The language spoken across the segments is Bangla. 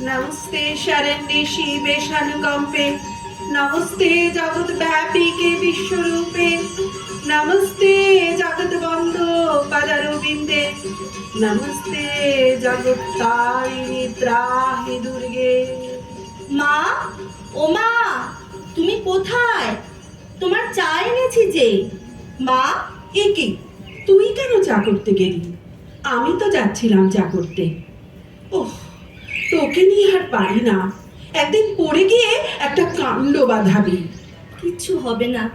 নমস্তে শরণ্যে শিবে শনকম্পে নমস্তে জগৎ ব্যাপীকে বিশ্বরূপে নমস্তে জগৎ বন্ধ পদারবিন্দে নমস্তে জগৎ তারিণী ত্রাহি দুর্গে মা, ও মা, তুমি কোথায়? তোমার চা এনেছি যে। মা, এ কি? তুই কেন চা করতে গেলি? আমি তো যাচ্ছিলাম চা করতে। ওহ তোকে নিয়ে আর পারি না। একদিন পড়ে গিয়ে একটা কাণ্ড বাঁধাবি। কিচ্ছু হবে না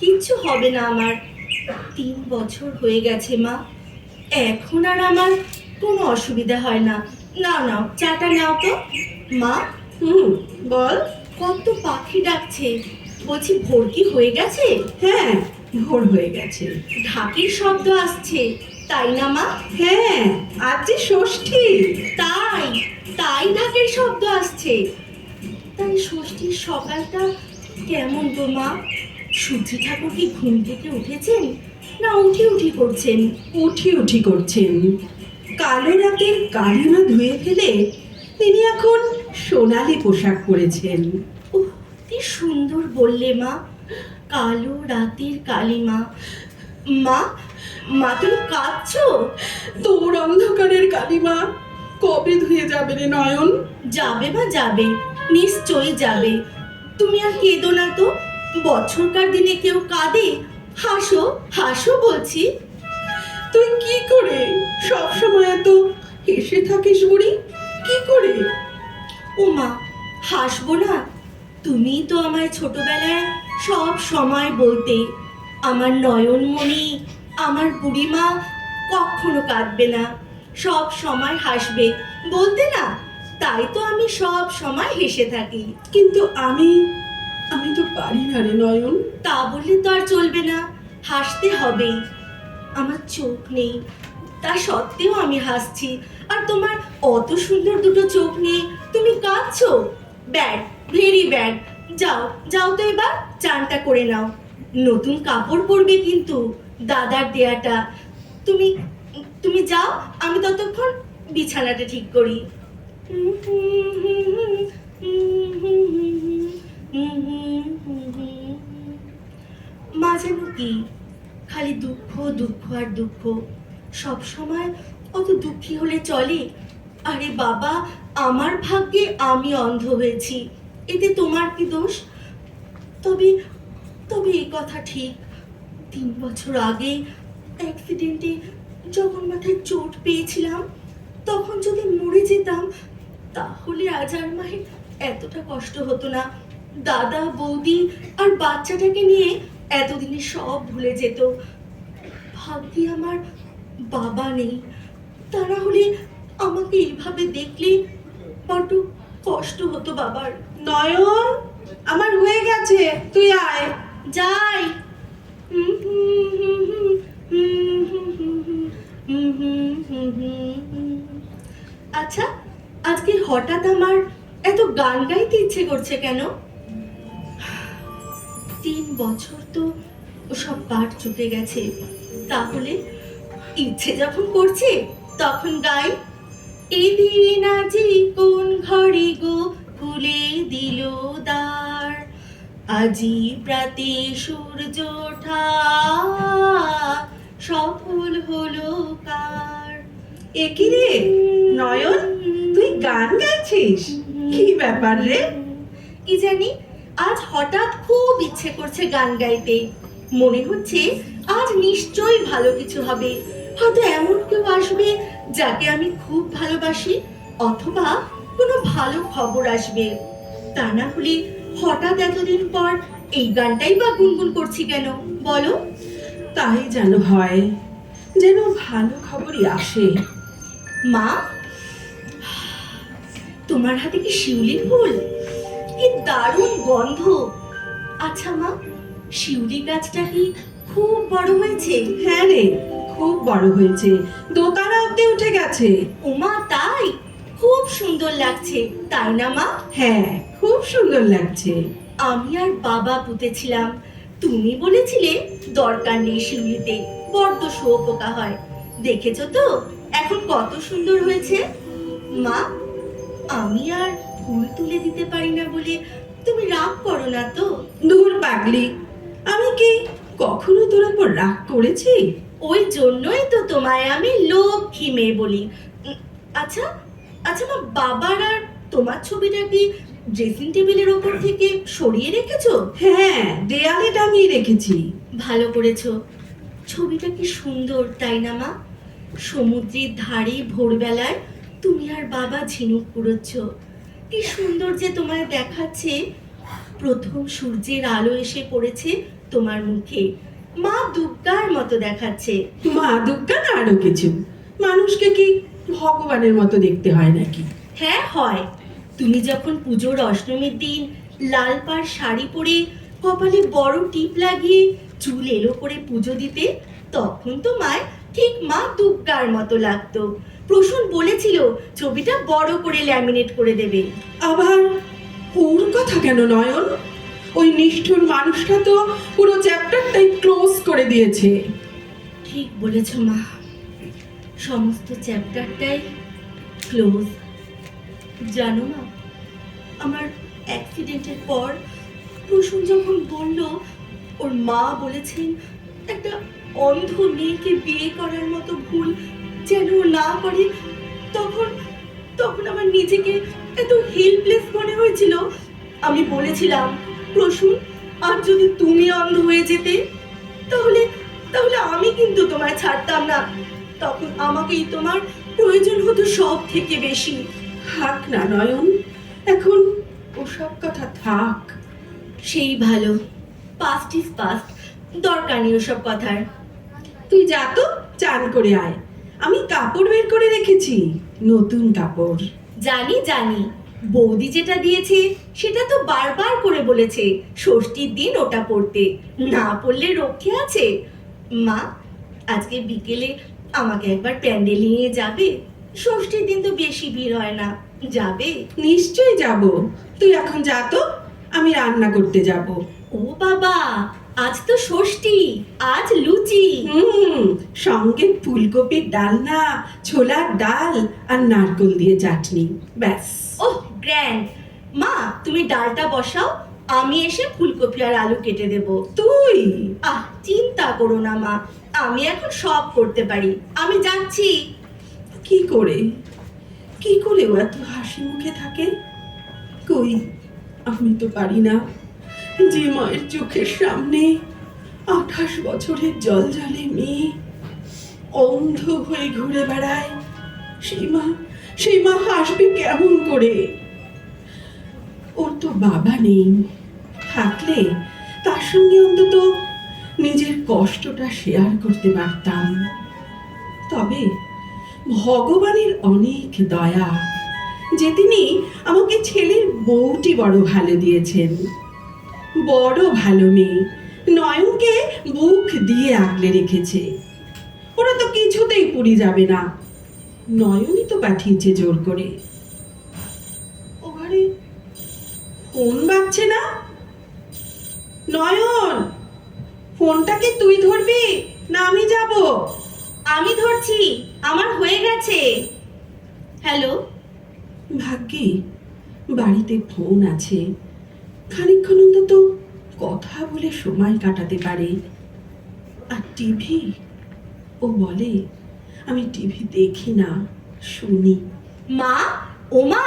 কিচ্ছু হবে না আমার। তিন বছর হয়ে গেছে মা। এখন আর আমার কোনো অসুবিধা হয় না। নাও নাও চাটা নাও তো। মা? হুম বল। কত পাখি ডাকছে। বলছি ভোর কি হয়ে গেছে? হ্যাঁ ভোর হয়ে গেছে। ঢাকির শব্দ আসছে। তাই না মা? হ্যাঁ আজ যে ষষ্ঠী। তাই তাই ঢাকের শব্দ আসছে। তাই ষষ্ঠীর সকালটা কেমন গো মা? সূর্য ঠাকুর কি ঘুম থেকে উঠেছেন? না উঠি উঠি করছেন। উঠি উঠি করছেন। কালো রাতের কালিমা ধুয়ে ফেলে তিনি এখন সোনালি পোশাক পরেছেন। কি সুন্দর বললে মা। কালো রাতের কালিমা মা। মা তুমি কাঁদছো? তোর অন্ধকারের কালিমা কবে ধুয়ে যাবে রে নয়ন? যাবে বা যাবে নিশ্চয়ই যাবে। তুমি আর কেঁদো না তো বছরকার দিনে কেউ কাঁদে? হাসো হাসো বলছি। তুই কি করে? সব সময় এত হেসে থাকিস বুড়ি কি করে? ও মা হাসবো না। তুমি তো আমায় ছোটবেলায় সব সময় বলতে আমার নয়নমণি আমার বুড়িমা কখনো কাঁদবে না। সব সময় হাসবে। বলতে না তাই তো আমি সব সময় হেসে থাকি। কিন্তু আমি আমি তো পারি না রে নয়ন। তা বললে তো আর চলবে না। হাসতে হবেই। আমার চোখ নেই। তা সত্ত্বেও আমি হাসছি। আর তোমার অত সুন্দর দুটো চোখ নিয়ে তুমি কাঁদছো? Bad very bad. যাও যাও তো এবার, চানটা করে নাও। নতুন কাপড় পরবে কিন্তু দাদার দেয়াটা। তুমি তুমি যাও, আমি ততক্ষণ বিছানাটা ঠিক করি। মা যেন কি, খালি দুঃখ দুঃখ আর দুঃখ। সব সময় অত দুঃখী হলে চলে। আরে বাবা, আমার ভাগ্যে আমি অন্ধ হয়েছি। এতে তোমার কি দোষ? তবে তবে এই কথা ঠিক। তিন বছর আগে অ্যাক্সিডেন্টে যখন মাথায় চোট পেয়েছিলাম, তখন যদি মরে যেতাম, তাহলে আজ আর মায়ের এতটা কষ্ট হতো না। দাদা, বৌদি আর বাচ্চাটাকে নিয়ে এতদিনে সব ভুলে যেত। ভাগ্যে আমার বাবা নেই। তা না হলে আমাকে এইভাবে দেখলে বড্ড কষ্ট হতো বাবার। নয়ন আমার হয়ে গেছে তুই আয়। যাই। আচ্ছা আজকে হঠাৎ আমার এত গান গাইতে ইচ্ছে করছে কেন? তিন বছর তো সব পাঠ চুকে গেছে। তাহলে ইচ্ছে যখন করছে তখন গাই। এদিন আজি কোন ঘরে গো? খুলে দিল দ্বার আজি প্রাতে সূর্য সফল হলো কার। এ কি রে? নয়ন, তুই গান গাইছিস? কি ব্যাপার রে? কি জানি, আজ হঠাৎ খুব ইচ্ছে করছে গান গাইতে। মনে হচ্ছে আজ নিশ্চয়ই ভালো কিছু হবে। হয়তো এমন কেউ আসবে যাকে আমি খুব ভালোবাসি, অথবা কোনো ভালো খবর আসবে। তা না হলে হঠাৎ এতদিন পর এই গানটাই বা গুনগুন করছি কেন? বলো। তাই যেন হয় যেন ভালো খবরই আসে। মা তোমার হাতে কি শিউলি ফুল? কি দারুণ গন্ধ। আচ্ছা মা শিউলি গাছটা কি খুব বড় হয়েছে? হ্যাঁ রে খুব বড় হয়েছে। দোকানে অব্দি উঠে গেছে। ওমা তাই? সুন্দর লাগছে তাই না মা? হ্যাঁ খুব সুন্দর লাগছে। আমি আর বাবা পুঁতেছিলাম। তুমি বলেছিলে দরকার নেই শিউলিতে বড্ড শুয়োপোকা হয়। দেখেছ তো এখন কত সুন্দর হয়েছে। মা আমি আর ফুল তুলে দিতে পারি না বলে তুমি রাগ করো না তো? দূর পাগলি আমি কি কখনো তোর উপর রাগ করেছি? ওই জন্যই তো তোমায় আমি লক্ষ্মী মেয়ে বলি। আচ্ছা আচ্ছা মা বাবার আর তোমার ছবিটা কি ড্রেসিং টেবিলের ওপর থেকে সরিয়ে রেখেছো? হ্যাঁ দেয়ালে টাঙিয়ে রেখেছি। ভালো করেছ। ছবিটা কি সুন্দর তাই না মা? সমুদ্রের ধারে ভোরবেলায় তুমি আর বাবা ঝিনুক কুড়োচ্ছ কি সুন্দর যে তোমায় দেখাচ্ছে। প্রথম সূর্যের আলো এসে পড়েছে তোমার মুখে। মা দুর্গার মতো দেখাচ্ছে। মা দুর্গা না আরও কিছু। মানুষকে কি ভগবানের মতো দেখতে হয় নাকি? হ্যাঁ হয়। তুমি যখন পুজোর অষ্টমীর দিন লাল পাড় শাড়ি পরে কপালে বড় টিপ লাগিয়ে চুল এলো করে পুজো দিতে তখন তো মায় ঠিক মা দুর্গার মতো লাগতো। প্রসূন বলেছিল ছবিটা বড় করে ল্যামিনেট করে দেবে। আবার ওর কথা কেন নয়ন? ওই নিষ্ঠুর মানুষটা তো পুরো চ্যাপ্টারটাই ক্লোজ করে দিয়েছে। ঠিক বলেছ মা। সমস্ত চ্যাপ্টারটাই ক্লোজ জানো না আমার অ্যাক্সিডেন্টের পর প্রসূন যখন বলল, ওর মা বলেছেন, একটা অন্ধ মেয়েকে বিয়ে করার মতো ভুল যেন না করে, তখন তখন আমার নিজেকে এত হেল্পলেস মনে হয়েছিল। আমি বলেছিলাম, প্রসূন, আর যদি তুমি অন্ধ হয়ে যেতে, তাহলে তাহলে আমি কিন্তু তোমায় ছাড়তাম না। তখন আমাকেই তোমার প্রয়োজন হতো সব থেকে বেশি। থাক না নয়ন। এখন ওসব কথা থাক। সেই ভালো। পাস্ট ইজ পাস্ট দরকার নেই ওসব কথার। তুই যা তো চান করে আয়। আমি কাপড় বের করে রেখেছি নতুন কাপড়। জানি জানি। বৌদি যেটা দিয়েছে সেটা তো বারবার করে বলেছে ষষ্ঠীর দিন ওটা পড়তে না পড়লে রক্ষে আছে। মা আজকে বিকেলে আমাকে একবার প্যান্ডেল নিয়ে যাবে? ষষ্ঠীর দিন তো বেশি ভিড় হয় না। যাবে? নিশ্চয়ই যাব। তুই এখন যা তো আমি রান্না করতে যাব। ও বাবা আজ তো ষষ্ঠী আজ লুচি। হুম সঙ্গে ফুলকপির ডালনা ছোলার ডাল আর নারকল দিয়ে চাটনি। ব্যাস। ওহ গ্র্যান্ড মা তুমি ডালটা বসাও। আমি এসে ফুলকপি আর আলু কেটে দেব। তুই? আহ চিন্তা করো না মা। আমি এখন সব করতে পারি। আমি যাচ্ছি। কি করে? কি করে ও এত হাসি মুখে থাকে? কই আমি তো পারি না। যে মায়ের চোখের সামনে আঠাশ বছরের জল জলে মেয়ে অন্ধ হয়ে ঘুরে বেড়ায় সেই মা সেই মা হাসবে কেমন করে? ওর তো বাবা নেই। থাকলে তার সঙ্গে অন্তত নিজের কষ্টটা শেয়ার করতে পারতাম। তবে ভগবানের অনেক দয়া যে তিনি আমাকে ছেলের বউটি বড় ভালো দিয়েছেন। বড় ভালো মেয়ে, নয়নকে বুক দিয়ে আগলে রেখেছে। ওরা তো কিছুতেই পুরি যাবে না। নয়নই তো পাঠিয়েছে জোর করে। ও ঘরে ফোন বাজছে না? নয়ন ফোনটা কি তুই ধরবি না আমি যাব? আমি ধরছি আমার হয়ে গেছে। হ্যালো? ভাগ্যি বাড়িতে ফোন আছে। খানিকক্ষণ অন্তত কথা বলে সময় কাটাতে পারে। আর টিভি? ও বলে আমি টিভি দেখি না শুনি। মা ও মা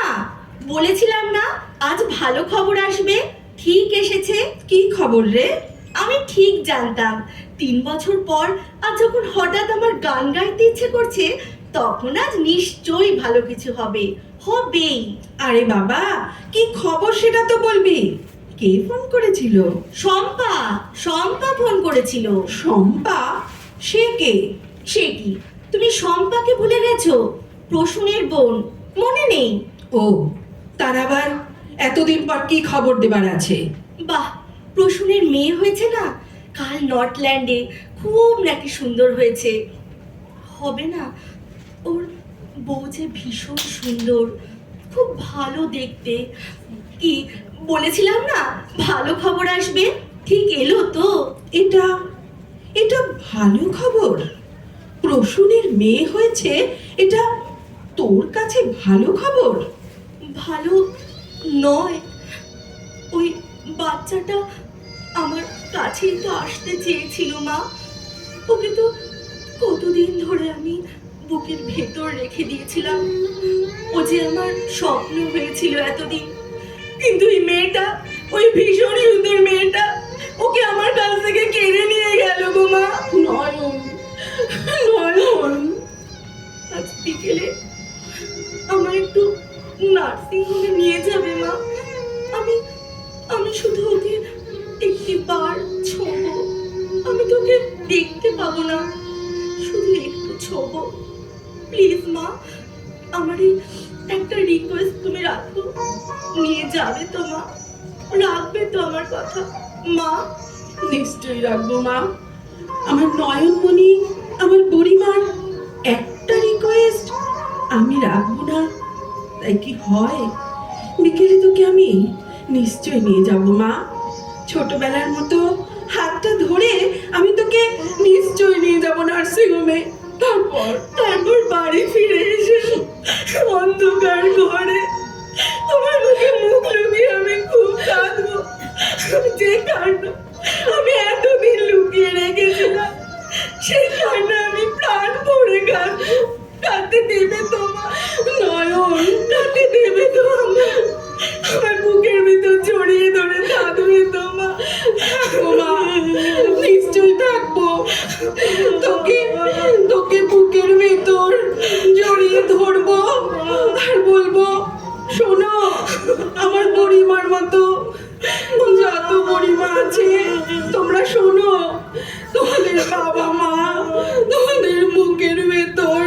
বলেছিলাম না আজ ভালো খবর আসবে? ঠিক এসেছে? কি খবর রে? আমি ঠিক জানতাম। তিন বছর পর আজ যখন হঠাৎ আমার গান গাইতে ইচ্ছে করছে, তখন আজ নিশ্চয়ই ভালো কিছু হবে। হবেই। আরে বাবা, কি খবর সেটা তো বলবি। কে ফোন করেছিল? শম্পা শম্পা ফোন করেছিল। শম্পা? সে কে? সে কি? তুমি শম্পাকে ভুলে গেছো? প্রসূনের বোন। মনে নেই। ও, তার আবার এতদিন পর কি খবর দেবার আছে? বাহ প্রসূনের মেয়ে হয়েছে না? কাল নর্থল্যান্ডে খুব নাকি সুন্দর হয়েছে। হবে না ওর বউ যে ভীষণ সুন্দর খুব ভালো দেখতে। কি বলেছিলাম না ভালো খবর আসবে? ঠিক এলো তো। এটা এটা ভালো খবর? প্রসূনের মেয়ে হয়েছে এটা তোর কাছে ভালো খবর? ভালো নয়। ওই বাচ্চাটা আমার কাছেই তো আসতে চেয়েছিল, মা। ওকে তো কতদিন ধরে আমি বুকের ভেতর রেখে দিয়েছিলাম। ও যে আমার স্বপ্ন হয়েছিল এতদিন। কিন্তু এই মেয়েটা, ওই ভীষণ সুন্দর মেয়েটা, ওকে আমার কাছ থেকে কেড়ে নিয়ে গেল গো, মা। নয়ন নয়ন, আজ বিকেলে আমার একটু নার্সিং হোমে নিয়ে যাবে মা। আমি আমি শুধু ওকে একটি বার ছোব। আমি তোকে দেখতে পাবো না। শুধু একটু ছোব। প্লিজ মা, আমার এই একটা রিকোয়েস্ট তুমি রাখো। নিয়ে যাবে তো মা। রাখবে তো আমার কথা। মা। নিশ্চয়ই রাখব মা। আমার নয়নমণি, আমার বুড়িমার একটা রিকোয়েস্ট আমি রাখব না। তাই কি হয়? বিকেলে তোকে আমি নিশ্চয় নিয়ে যাব, মা। ছোটবেলার মতো হাতটা ধরে আমি তোকে নিশ্চয় নিয়ে যাব নার্সিং হোমে তারপর তারপর বাড়ি ফিরে এসে অন্ধকার তোকে তোকে বুকের ভেতর জড়িয়ে ধরবো আর বলব, শোনো, আমার বুড়িমার মতো যত বুড়িমা আছে, তোমরা শোনো, তোমাদের বাবা মা তোমাদের মুখের ভেতর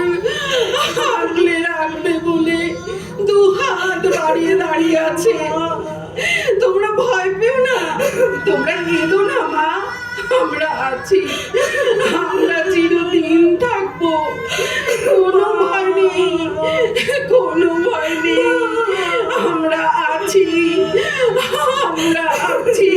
আগলে রাখবে বলে দু হাত বাড়িয়ে দাঁড়িয়ে আছে। তোমরা ভয় পেও না, তোমরা কেঁদো না, মা। আমরা আছি, আমরা চিরদিন থাকব। কোনো ভয় নেই, কোনো ভয় নেই। আমরা আছি আমরা আছি।